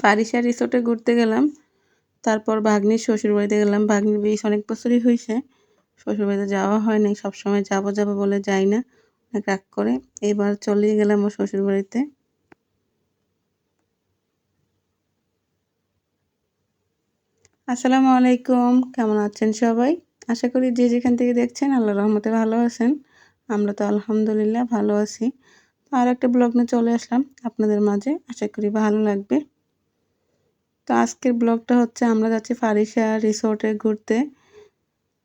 ফারিসা রিসোর্টে ঘুরতে গেলাম। তারপর ভাগ্নির শ্বশুরবাড়িতে গেলাম। ভাগ্নির বিষ অনেক বছরই হয়েছে শ্বশুরবাড়িতে যাওয়া হয় নাই। সবসময় যাব যাব বলে যাই না। অনেক রাগ করে। এবার চলে গেলাম ওর শ্বশুরবাড়িতে। আসসালামু আলাইকুম। কেমন আছেন সবাই? আশা করি যে যেখান থেকে দেখছেন আল্লাহ রহমতে ভালো আছেন। আমরা তো আলহামদুলিল্লাহ ভালো আছি। আর একটা ব্লগ নিয়ে চলে আসলাম আপনাদের মাঝে। আশা করি ভালো লাগবে। তো আজকের ব্লগটা হচ্ছে আমরা যাচ্ছি ফারিসা রিসোর্টে ঘুরতে।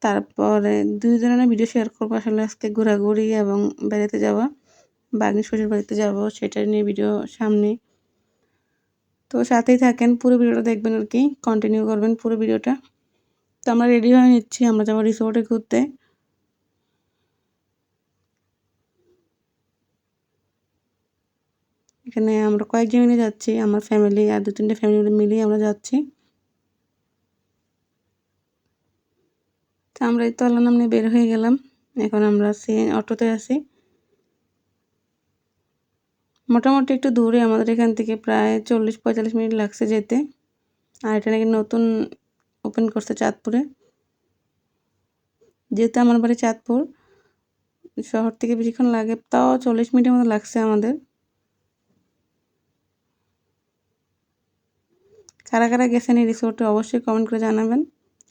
তারপরে দুই ধরনের ভিডিও শেয়ার করব। আসলে আজকে ঘোরাঘুরি এবং বেড়াতে যাওয়া বাগনি শ্বশুর বাড়িতে যাব, সেটা নিয়ে ভিডিও সামনে। তো সাথেই থাকেন, পুরো ভিডিওটা দেখবেন আর কি কন্টিনিউ করবেন পুরো ভিডিওটা। তো আমরা রেডি হয়ে নিচ্ছি, আমরা যাব রিসোর্টে ঘুরতে। এখানে আমরা কয়েকজন মিলে যাচ্ছি, আমার ফ্যামিলি আর দু তিনটে ফ্যামিলি মিলিয়ে আমরা যাচ্ছি। তো আমরা এই তো আল্লাহ নামনে বের হয়ে গেলাম, এখন আমরা সে অটোতে আছি। মোটামুটি একটু দূরে, আমাদের এখান থেকে প্রায় চল্লিশ পঁয়তাল্লিশ মিনিট লাগছে যেতে। আর এটা নাকি নতুন ওপেন করছে চাঁদপুরে। যেহেতু আমার বাড়ি চাঁদপুর, শহর থেকে বেশিক্ষণ লাগে, তাও চল্লিশ মিনিটের মতো লাগছে আমাদের। কারা কারা গেছেন এই রিসোর্টে অবশ্যই কমেন্ট করে জানাবেন।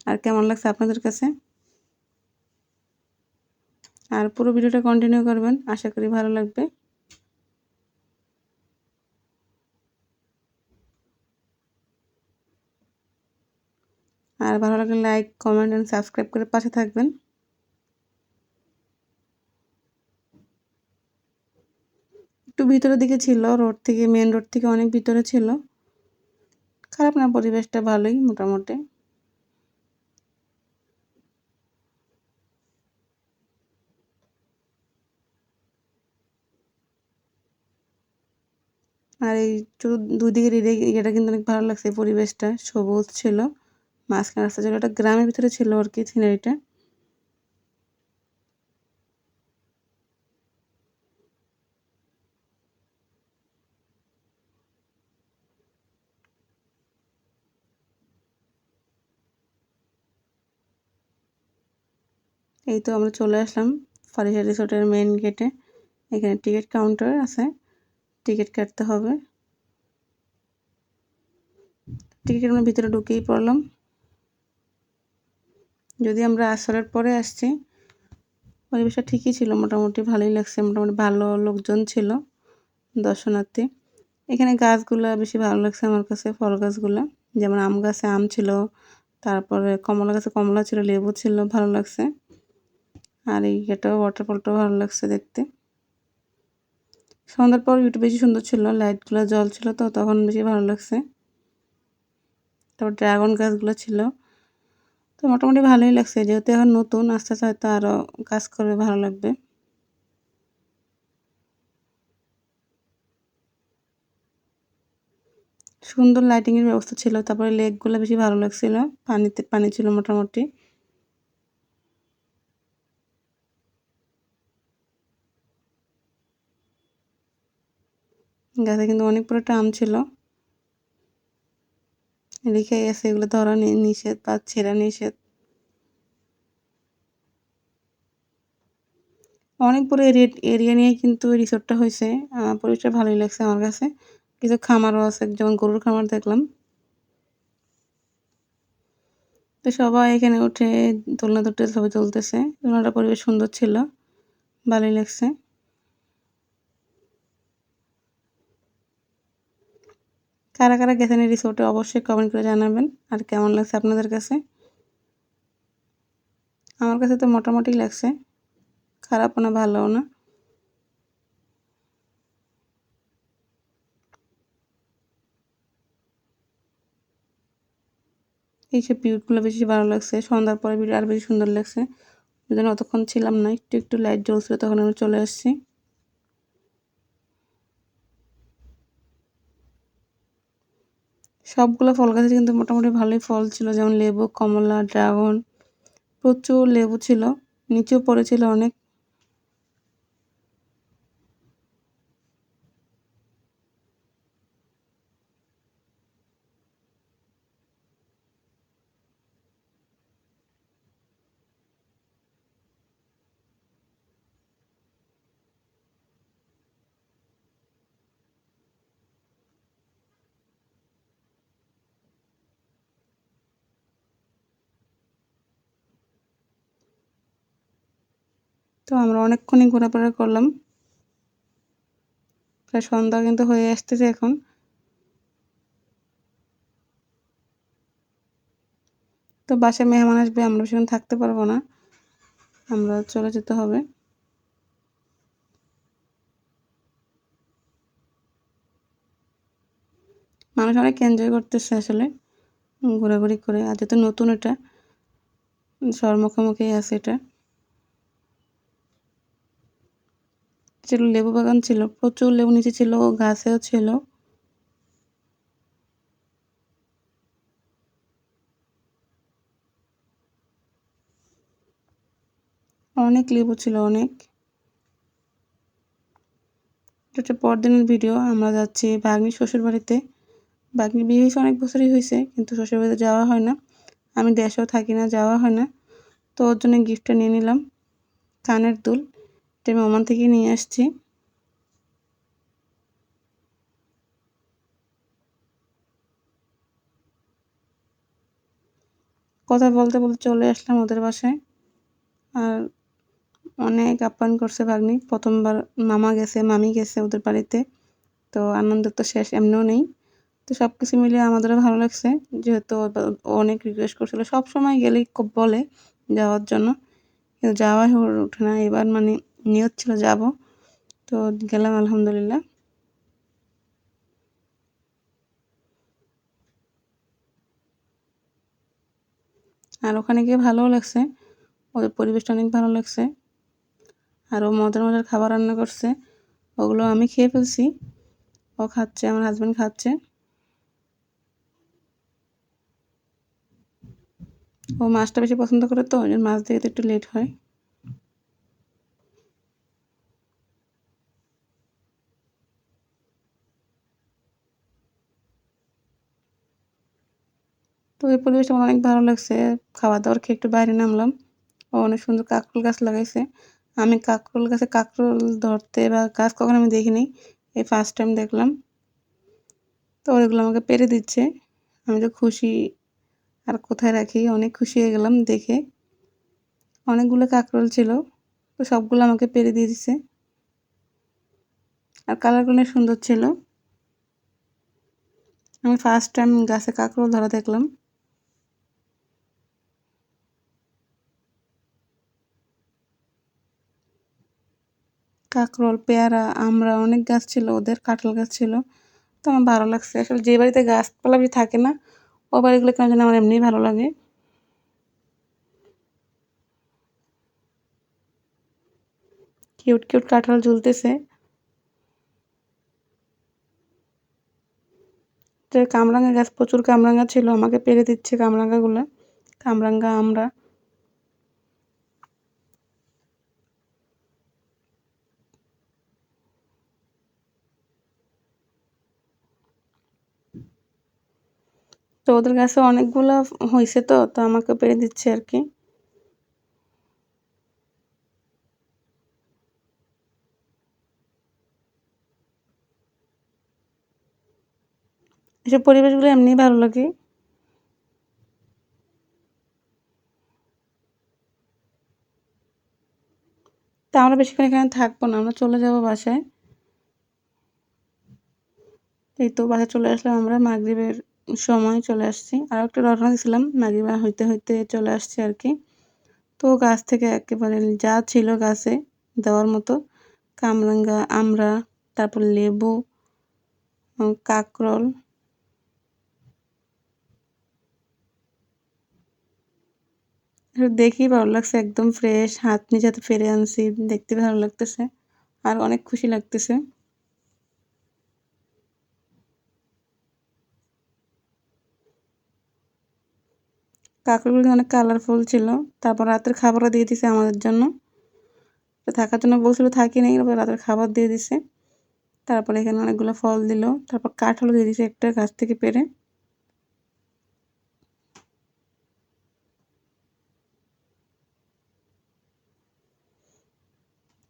আর কেমন লাগছে আপনাদের কাছে? আর পুরো ভিডিওটা কন্টিনিউ করবেন, আশা করি ভালো লাগবে। আর ভালো লাগলে লাইক কমেন্ট অ্যান্ড সাবস্ক্রাইব করে পাশে থাকবেন। একটু ভিতরের দিকে ছিল রোড থেকে মেন রোড থেকে অনেক ভিতরে ছিল। খারাপ না, পরিবেশটা ভালোই মোটামুটি। আর এই দুদিকে এটা কিন্তু অনেক ভালো লাগছে, পরিবেশটা সবুজ ছিল। মাঝখানে রাস্তা ছিল এটা গ্রামের ভিতরে ছিল আর কি, সিনারিটা। এই তো আমরা চলে আসলাম ফারিসা রিসোর্টের মেন গেটে এখানে টিকিট কাউন্টার আছে। টিকিট কাটতে হবে। টিকিট আমরা ভিতরে ঢুকেই পড়লাম। যদি আমরা আসরের পরে আসছি, পরিবেশটা ঠিকই ছিল, মোটামুটি ভালোই লাগছে। মোটামুটি ভালো লোকজন ছিল, দর্শনার্থী। এখানে গাছগুলো বেশি ভালো লাগছে আমার কাছে, ফল গাছগুলো। যেমন আম গাছে আম ছিল, তারপরে কমলা গাছে কমলা ছিল, লেবু ছিল, ভালো লাগছে। আর এই এটাও ওয়াটারফলটাও ভালো লাগছে দেখতে। সন্ধ্যার পর একটু বেশি সুন্দর ছিল লাইটগুলো জল ছিল তো, তখন বেশি ভালো লাগছে। তারপর ড্রাগন গাছগুলো ছিল, তো মোটামুটি ভালোই লাগছে। যেহেতু এখন নতুন, আস্তে আস্তে হয়তো আরও কাজ করবে, ভালো লাগবে। সুন্দর লাইটিংয়ের ব্যবস্থা ছিল, তারপরে লেকগুলো বেশি ভালো লাগছিল, পানিতে, পানি ছিল মোটামুটি। গাছে কিন্তু অনেক পুরো আম ছিল। লিখে গেছে এগুলো ধরা নিষেধ বা ছেঁড়া নিষেধ। অনেক বড় এরিয়া এরিয়া নিয়ে কিন্তু রিসোর্টটা হয়েছে। পরিবেশটা ভালোই লাগছে আমার কাছে। কিছু খামারও আছে, যেমন গরুর খামার দেখলাম। তো সবাই এখানে উঠে দোলনা দুটো ছবি তুলতেছে দোলনাটা পরিবেশ সুন্দর ছিল, ভালোই লাগছে। কারা কারা গেছেন এই রিসোর্টে অবশ্যই কমেন্ট করে জানাবেন। আর কেমন লাগছে আপনাদের কাছে? আমার কাছে তো মোটামুটি লাগছে। খারাপও না, ভালোও না। এইসব পিউটগুলো বেশি ভালো লাগছে। সন্ধ্যার পরে ভিডিও আর বেশি সুন্দর লাগছে। যেন অতক্ষণ ছিলাম না, একটু একটু লাইট জ্বলছিল, তখন আমি চলে আসছি। সবগুলো ফল গাছে কিন্তু মোটামুটি ভালোই ফল ছিল, যেমন লেবু, কমলা, ড্রাগন, প্রচুর লেবু ছিল, নিচেও পড়েছিল অনেক। তো আমরা অনেকক্ষণই ঘোরাফেরা করলাম। প্রায় সন্ধ্যা কিন্তু হয়ে আসতেছে এখন। তো বাসায় মেহমান আসবে, আমরা সেখানে থাকতে পারব না। আমরা চলে যেতে হবে। মানুষ অনেক এনজয় করতেছে আসলে, ঘোরাঘুরি করে। আর যেহেতু নতুন এটা শহর মুখোমুখি আছে এটা। ছিল, লেবু বাগান ছিল, প্রচুর লেবু নিচে ছিল, গাছেও ছিল। অনেক লেবু ছিল, অনেক। এটা পরদিনের ভিডিও, আমরা যাচ্ছি বাগ্নির শ্বশুর বাড়িতে বাগ্নির বিয়ে হয়েছে অনেক বছরই হয়েছে, কিন্তু শ্বশুর বাড়িতে যাওয়া হয় না। আমি দেশেও থাকি না, যাওয়া হয় না। তো ওর জন্য গিফটটা নিয়ে নিলাম, কানের দুল। এটা আমি ওমান থেকে নিয়ে আসছি। কথা বলতে বলতে চলে আসলাম ওদের বাসায়। আর অনেক আপ্যায়ন করছে ভাগ্নি। প্রথমবার মামা গেছে, মামি গেছে ওদের বাড়িতে। তো আনন্দ তো শেষ, এমনিও নেই। তো সব কিছু মিলিয়ে আমাদেরও ভালো লাগছে। যেহেতু অনেক রিকোয়েস্ট করছিল। সব সময় গেলেই বলে যাওয়ার জন্য। কিন্তু যাওয়া হয়ে ওঠে না। এবার মানে নিয়ত ছিল যাব। তো গেলাম আলহামদুলিল্লাহ। আর ওখানে গিয়ে ভালোও লাগছে। ওদের পরিবেশটা অনেক ভালো লাগছে। আরও মজার মজার খাবার রান্না করছে। ওগুলো আমি খেয়ে ফেলছি। ও খাচ্ছে, আমার হাজব্যান্ড খাচ্ছে। ও মাছটা বেশি পছন্দ করে তো, ওই মাছ দেখে একটু লেট হয়। তো এই পরিবেশটা আমার অনেক ভালো লাগছে। খাওয়া দাওয়ার খেয়ে একটু বাইরে নামলাম। ও অনেক সুন্দর কাকরোল গাছ লাগাইছে। আমি কাকরোল গাছে কাকরোল ধরতে বা গাছ কখনো আমি দেখিনি। এই ফার্স্ট টাইম দেখলাম। তো ওইগুলো আমাকে পেরে দিচ্ছে। আমি তো খুশি। আর কোথায় রাখি? অনেক খুশি হয়ে গেলাম দেখে। অনেকগুলো কাকরোল ছিল। তো সবগুলো আমাকে পেরে দিয়ে দিছে। আর কালারগুলো সুন্দর ছিল। আমি ফার্স্ট টাইম গাছে কাকরোল ধরা দেখলাম। কাকরোল, পেয়ারা আমরা অনেক গাছ ছিল, ওদের কাঁঠাল গাছ ছিল। তো আমার ভালো লাগছে। আসলে যে বাড়িতে গাছপালা থাকে না, ও বাড়িগুলো কেন যেন আমার এমনিই ভালো লাগে। কিউট কিউট কাঁঠাল ঝুলতেছে। কামরাঙ্গা গাছ, প্রচুর কামরাঙ্গা ছিল। আমাকে পেরে দিচ্ছে কামরাঙ্গাগুলো কামরাঙ্গা আমরা তো ওদের কাছে অনেকগুলো হয়েছে তো তো আমাকে পেরে দিচ্ছে আর কি। এসব পরিবেশগুলো এমনি ভালো লাগে। তা আমরা বেশিক্ষণ এখানে থাকব না, আমরা চলে যাব বাসায়। এই তো বাসায় চলে আসলাম আমরা মাগরীবের সময় চলে আসছি। আর একটা রওনা দিয়েছিলাম মাগরিবা হইতে হইতে চলে আসছি আর কি তো গাছ থেকে একেবারে যা ছিল গাছে দেওয়ার মতো, কামরাঙ্গা আমরা তারপর লেবু কাকরল। দেখি ভালো লাগছে, একদম ফ্রেশ হাত নিজে হাতে ফেরে আনছি, দেখতে ভালো লাগতেছে, আর অনেক খুশি লাগতেছে। কাঁকড়গুলো অনেক কালারফুল ছিল। তারপর রাতের খাবারও দিয়ে দিছে আমাদের জন্য। থাকার জন্য বলছিল থাকি নেই রাতের খাবার দিয়ে দিছে। তারপরে এখানে অনেকগুলো ফল দিল। তারপর কাঠলও দিয়ে দিছে একটা গাছ থেকে পেরে।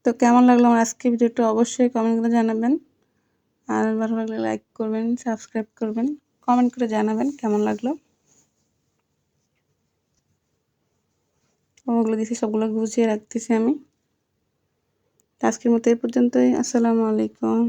তো কেমন লাগল আমার আজকে ভিডিওটা? অবশ্যই কমেন্ট করে জানাবেন। আর ভালো লাগলে লাইক করবেন সাবস্ক্রাইব করবেন কমেন্ট করে জানাবেন কেমন লাগল। ওগুলো দিয়েছি সবগুলো গুছিয়ে রাখতেছি আমি। আজকের মতো এই পর্যন্তই। আসসালামু আলাইকুম।